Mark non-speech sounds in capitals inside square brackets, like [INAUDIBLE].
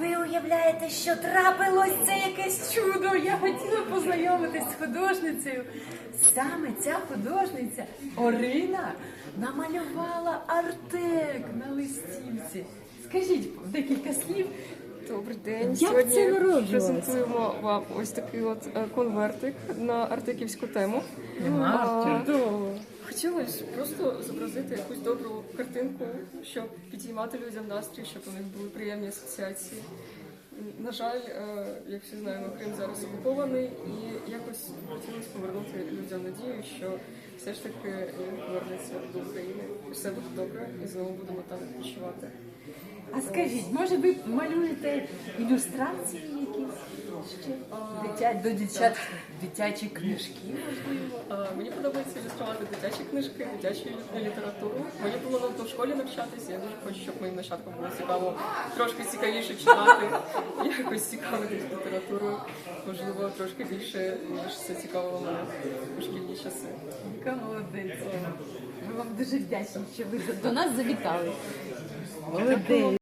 Ви уявляєте, що трапилось це якесь чудо? Я хотіла познайомитись з художницею. Саме ця художниця Орина намалювала артек на листівці. Скажіть декілька слів. Добрий день. Як Сьогодні це народжувалося? презентуємо вам ось такий от е, конвертик на артиківську тему. А, чудово. Хотілося просто зобразити якусь добру картинку, щоб підіймати людям настрій, щоб у них були приємні асоціації. На жаль, е, як всі знаємо, Крим зараз окупований, і якось хотілося повернути людям надію, що все ж таки повернеться до України, і все буде добре, і знову будемо там відпочивати. Скажіть, може ви малюєте ілюстрації якісь ще Дитя, до дитят, дитячі книжки? А, Мені подобається ілюструвати дитячі книжки, дитячу лі- літературу. Мені було в школі навчатися. Я дуже хочу, щоб моїм нащадкам було цікаво трошки цікавіше читати, [LAUGHS] якось цікавитись літературою. Можливо, трошки більше, ніж це цікавило мене у шкільні часи. Яка молодець. Ми вам дуже вдячні, що ви до нас завітали. Молодець.